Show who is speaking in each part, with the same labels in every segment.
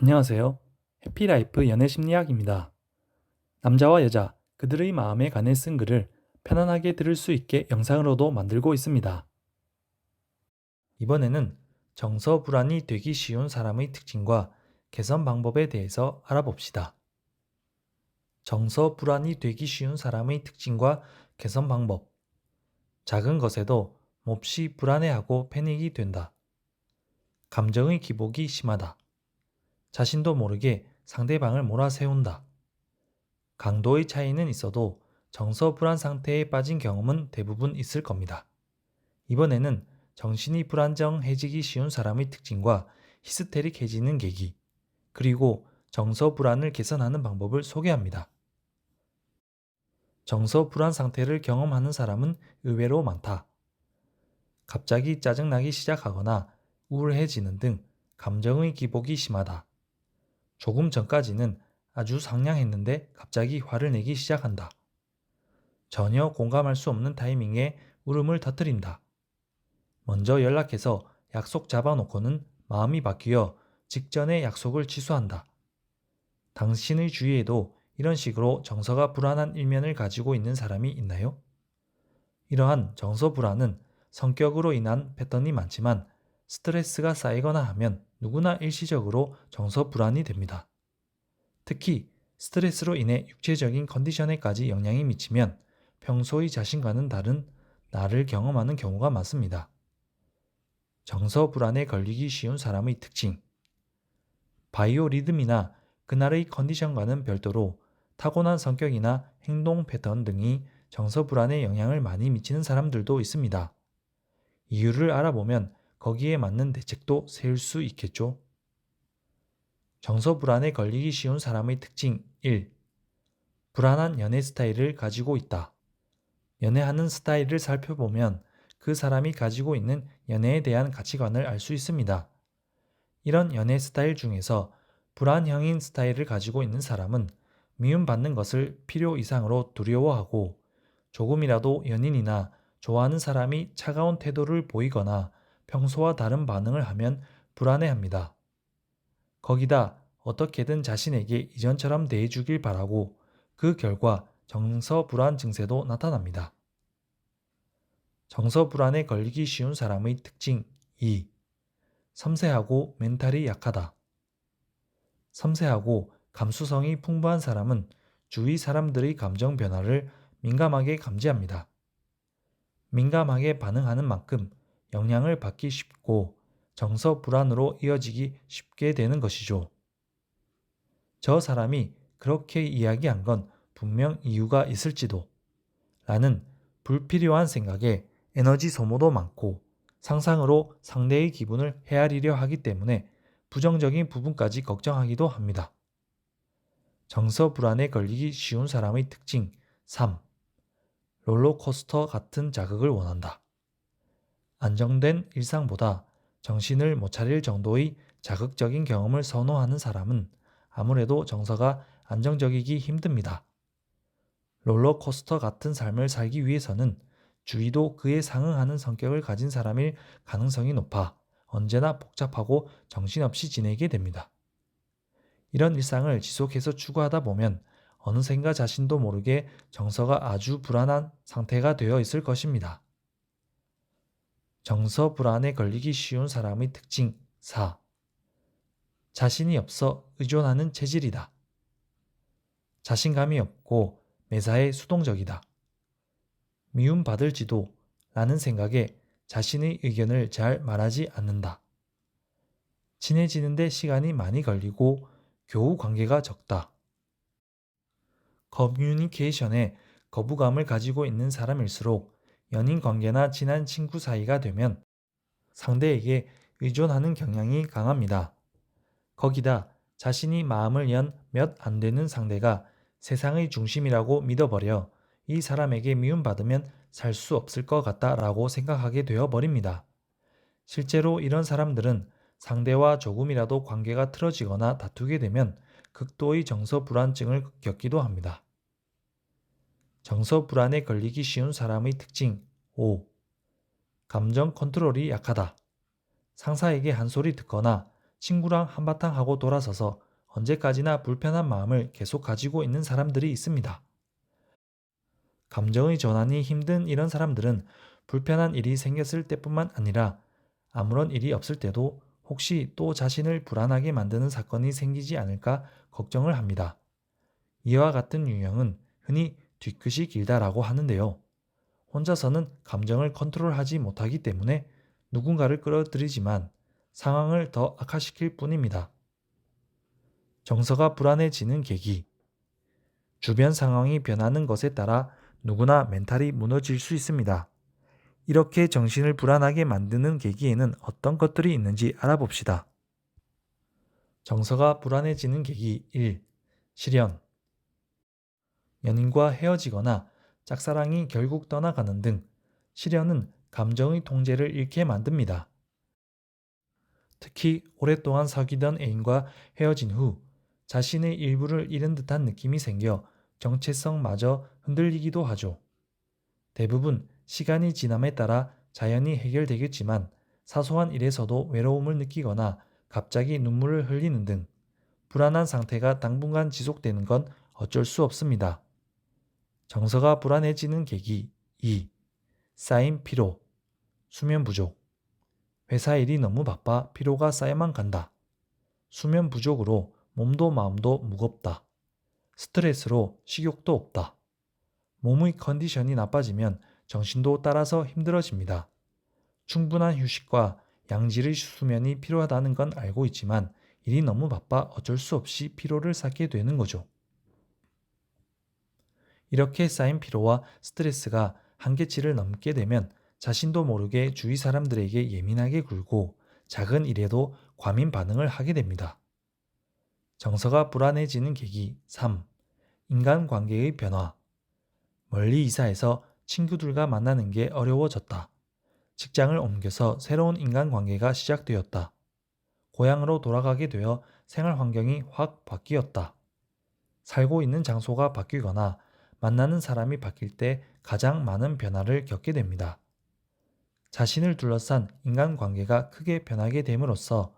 Speaker 1: 안녕하세요. 해피라이프 연애 심리학입니다. 남자와 여자, 그들의 마음에 관해 쓴 글을 편안하게 들을 수 있게 영상으로도 만들고 있습니다. 이번에는 정서 불안이 되기 쉬운 사람의 특징과 개선 방법에 대해서 알아봅시다. 정서 불안이 되기 쉬운 사람의 특징과 개선 방법. 작은 것에도 몹시 불안해하고 패닉이 된다. 감정의 기복이 심하다. 자신도 모르게 상대방을 몰아세운다. 강도의 차이는 있어도 정서 불안 상태에 빠진 경험은 대부분 있을 겁니다. 이번에는 정신이 불안정해지기 쉬운 사람의 특징과 히스테릭해지는 계기, 그리고 정서 불안을 개선하는 방법을 소개합니다. 정서 불안 상태를 경험하는 사람은 의외로 많다. 갑자기 짜증나기 시작하거나 우울해지는 등 감정의 기복이 심하다. 조금 전까지는 아주 상냥했는데 갑자기 화를 내기 시작한다. 전혀 공감할 수 없는 타이밍에 울음을 터뜨린다. 먼저 연락해서 약속 잡아놓고는 마음이 바뀌어 직전에 약속을 취소한다. 당신의 주위에도 이런 식으로 정서가 불안한 일면을 가지고 있는 사람이 있나요? 이러한 정서 불안은 성격으로 인한 패턴이 많지만 스트레스가 쌓이거나 하면 누구나 일시적으로 정서 불안이 됩니다. 특히 스트레스로 인해 육체적인 컨디션에까지 영향이 미치면 평소의 자신과는 다른 나를 경험하는 경우가 많습니다. 정서 불안에 걸리기 쉬운 사람의 특징. 바이오 리듬이나 그날의 컨디션과는 별도로 타고난 성격이나 행동 패턴 등이 정서 불안에 영향을 많이 미치는 사람들도 있습니다. 이유를 알아보면 거기에 맞는 대책도 세울 수 있겠죠. 정서 불안에 걸리기 쉬운 사람의 특징 1. 불안한 연애 스타일을 가지고 있다. 연애하는 스타일을 살펴보면 그 사람이 가지고 있는 연애에 대한 가치관을 알 수 있습니다. 이런 연애 스타일 중에서 불안형인 스타일을 가지고 있는 사람은 미움받는 것을 필요 이상으로 두려워하고 조금이라도 연인이나 좋아하는 사람이 차가운 태도를 보이거나 평소와 다른 반응을 하면 불안해합니다. 거기다 어떻게든 자신에게 이전처럼 대해주길 바라고 그 결과 정서 불안 증세도 나타납니다. 정서 불안에 걸리기 쉬운 사람의 특징 2. 섬세하고 멘탈이 약하다. 섬세하고 감수성이 풍부한 사람은 주위 사람들의 감정 변화를 민감하게 감지합니다. 민감하게 반응하는 만큼 영향을 받기 쉽고 정서 불안으로 이어지기 쉽게 되는 것이죠. 저 사람이 그렇게 이야기한 건 분명 이유가 있을지도 라는 불필요한 생각에 에너지 소모도 많고 상상으로 상대의 기분을 헤아리려 하기 때문에 부정적인 부분까지 걱정하기도 합니다. 정서 불안에 걸리기 쉬운 사람의 특징 3. 롤러코스터 같은 자극을 원한다. 안정된 일상보다 정신을 못 차릴 정도의 자극적인 경험을 선호하는 사람은 아무래도 정서가 안정적이기 힘듭니다. 롤러코스터 같은 삶을 살기 위해서는 주위도 그에 상응하는 성격을 가진 사람일 가능성이 높아 언제나 복잡하고 정신없이 지내게 됩니다. 이런 일상을 지속해서 추구하다 보면 어느샌가 자신도 모르게 정서가 아주 불안한 상태가 되어 있을 것입니다. 정서 불안에 걸리기 쉬운 사람의 특징 4. 자신이 없어 의존하는 체질이다. 자신감이 없고 매사에 수동적이다. 미움받을지도 라는 생각에 자신의 의견을 잘 말하지 않는다. 친해지는데 시간이 많이 걸리고 교우 관계가 적다. 커뮤니케이션에 거부감을 가지고 있는 사람일수록 연인 관계나 친한 친구 사이가 되면 상대에게 의존하는 경향이 강합니다. 거기다 자신이 마음을 연 몇 안 되는 상대가 세상의 중심이라고 믿어버려 이 사람에게 미움받으면 살 수 없을 것 같다라고 생각하게 되어 버립니다. 실제로 이런 사람들은 상대와 조금이라도 관계가 틀어지거나 다투게 되면 극도의 정서 불안증을 겪기도 합니다. 정서 불안에 걸리기 쉬운 사람의 특징 5. 감정 컨트롤이 약하다. 상사에게 한 소리 듣거나 친구랑 한바탕 하고 돌아서서 언제까지나 불편한 마음을 계속 가지고 있는 사람들이 있습니다. 감정의 전환이 힘든 이런 사람들은 불편한 일이 생겼을 때뿐만 아니라 아무런 일이 없을 때도 혹시 또 자신을 불안하게 만드는 사건이 생기지 않을까 걱정을 합니다. 이와 같은 유형은 흔히 뒤끝이 길다라고 하는데요. 혼자서는 감정을 컨트롤하지 못하기 때문에 누군가를 끌어들이지만 상황을 더 악화시킬 뿐입니다. 정서가 불안해지는 계기. 주변 상황이 변하는 것에 따라 누구나 멘탈이 무너질 수 있습니다. 이렇게 정신을 불안하게 만드는 계기에는 어떤 것들이 있는지 알아봅시다. 정서가 불안해지는 계기 1. 실연. 연인과 헤어지거나 짝사랑이 결국 떠나가는 등 실연은 감정의 통제를 잃게 만듭니다. 특히 오랫동안 사귀던 애인과 헤어진 후 자신의 일부를 잃은 듯한 느낌이 생겨 정체성마저 흔들리기도 하죠. 대부분 시간이 지남에 따라 자연히 해결되겠지만 사소한 일에서도 외로움을 느끼거나 갑자기 눈물을 흘리는 등 불안한 상태가 당분간 지속되는 건 어쩔 수 없습니다. 정서가 불안해지는 계기 2. 쌓인 피로, 수면 부족. 회사 일이 너무 바빠 피로가 쌓여만 간다. 수면 부족으로 몸도 마음도 무겁다. 스트레스로 식욕도 없다. 몸의 컨디션이 나빠지면 정신도 따라서 힘들어집니다. 충분한 휴식과 양질의 수면이 필요하다는 건 알고 있지만 일이 너무 바빠 어쩔 수 없이 피로를 쌓게 되는 거죠. 이렇게 쌓인 피로와 스트레스가 한계치를 넘게 되면 자신도 모르게 주위 사람들에게 예민하게 굴고 작은 일에도 과민 반응을 하게 됩니다. 정서가 불안해지는 계기 3. 인간 관계의 변화. 멀리 이사해서 친구들과 만나는 게 어려워졌다. 직장을 옮겨서 새로운 인간 관계가 시작되었다. 고향으로 돌아가게 되어 생활 환경이 확 바뀌었다. 살고 있는 장소가 바뀌거나 만나는 사람이 바뀔 때 가장 많은 변화를 겪게 됩니다. 자신을 둘러싼 인간관계가 크게 변하게 됨으로써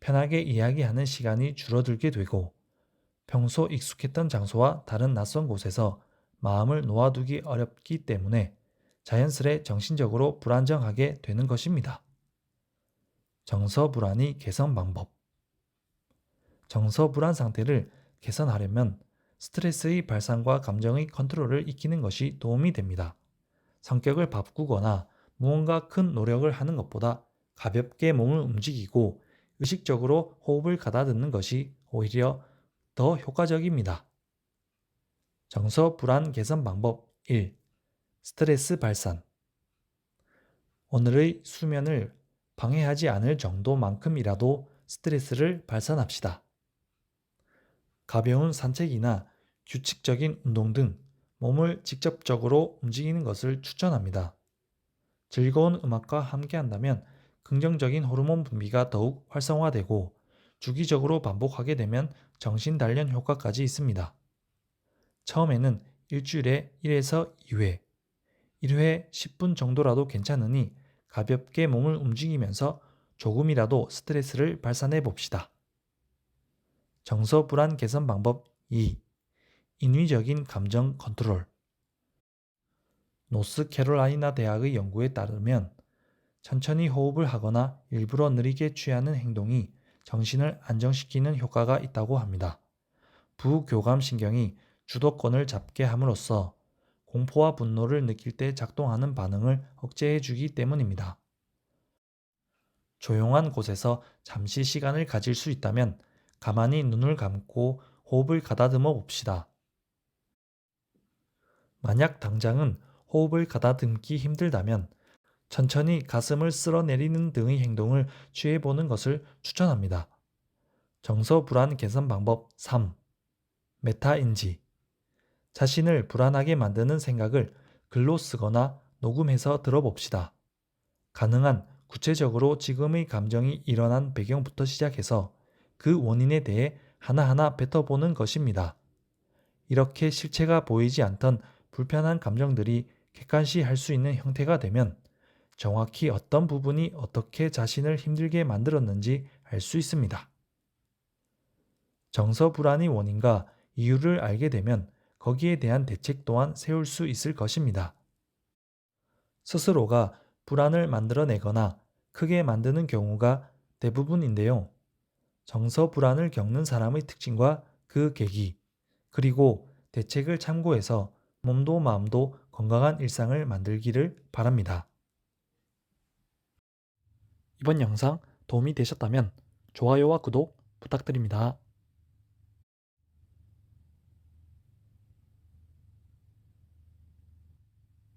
Speaker 1: 편하게 이야기하는 시간이 줄어들게 되고 평소 익숙했던 장소와 다른 낯선 곳에서 마음을 놓아두기 어렵기 때문에 자연스레 정신적으로 불안정하게 되는 것입니다. 정서 불안이 개선 방법. 정서 불안 상태를 개선하려면 스트레스의 발산과 감정의 컨트롤을 익히는 것이 도움이 됩니다. 성격을 바꾸거나 무언가 큰 노력을 하는 것보다 가볍게 몸을 움직이고 의식적으로 호흡을 가다듬는 것이 오히려 더 효과적입니다. 정서 불안 개선 방법 1. 스트레스 발산. 오늘의 수면을 방해하지 않을 정도만큼이라도 스트레스를 발산합시다. 가벼운 산책이나 규칙적인 운동 등 몸을 직접적으로 움직이는 것을 추천합니다. 즐거운 음악과 함께 한다면 긍정적인 호르몬 분비가 더욱 활성화되고 주기적으로 반복하게 되면 정신 단련 효과까지 있습니다. 처음에는 일주일에 1에서 2회, 1회 10분 정도라도 괜찮으니 가볍게 몸을 움직이면서 조금이라도 스트레스를 발산해 봅시다. 정서 불안 개선 방법 2. 인위적인 감정 컨트롤. 노스캐롤라이나 대학의 연구에 따르면 천천히 호흡을 하거나 일부러 느리게 취하는 행동이 정신을 안정시키는 효과가 있다고 합니다. 부교감 신경이 주도권을 잡게 함으로써 공포와 분노를 느낄 때 작동하는 반응을 억제해 주기 때문입니다. 조용한 곳에서 잠시 시간을 가질 수 있다면 가만히 눈을 감고 호흡을 가다듬어 봅시다. 만약 당장은 호흡을 가다듬기 힘들다면 천천히 가슴을 쓸어내리는 등의 행동을 취해보는 것을 추천합니다. 정서 불안 개선 방법 3. 메타인지. 자신을 불안하게 만드는 생각을 글로 쓰거나 녹음해서 들어봅시다. 가능한 구체적으로 지금의 감정이 일어난 배경부터 시작해서 그 원인에 대해 하나하나 뱉어보는 것입니다. 이렇게 실체가 보이지 않던 불편한 감정들이 객관시 할 수 있는 형태가 되면 정확히 어떤 부분이 어떻게 자신을 힘들게 만들었는지 알알수 있습니다. 정서 불안의 원인과 이유를 알게 되면 거기에 대한 대책 또한 세울 수 있을 것입니다. 스스로가 불안을 만들어내거나 크게 만드는 경우가 대부분인데요. 정서 불안을 겪는 사람의 특징과 그 계기, 그리고 대책을 참고해서 몸도 마음도 건강한 일상을 만들기를 바랍니다. 이번 영상 도움이 되셨다면 좋아요와 구독 부탁드립니다.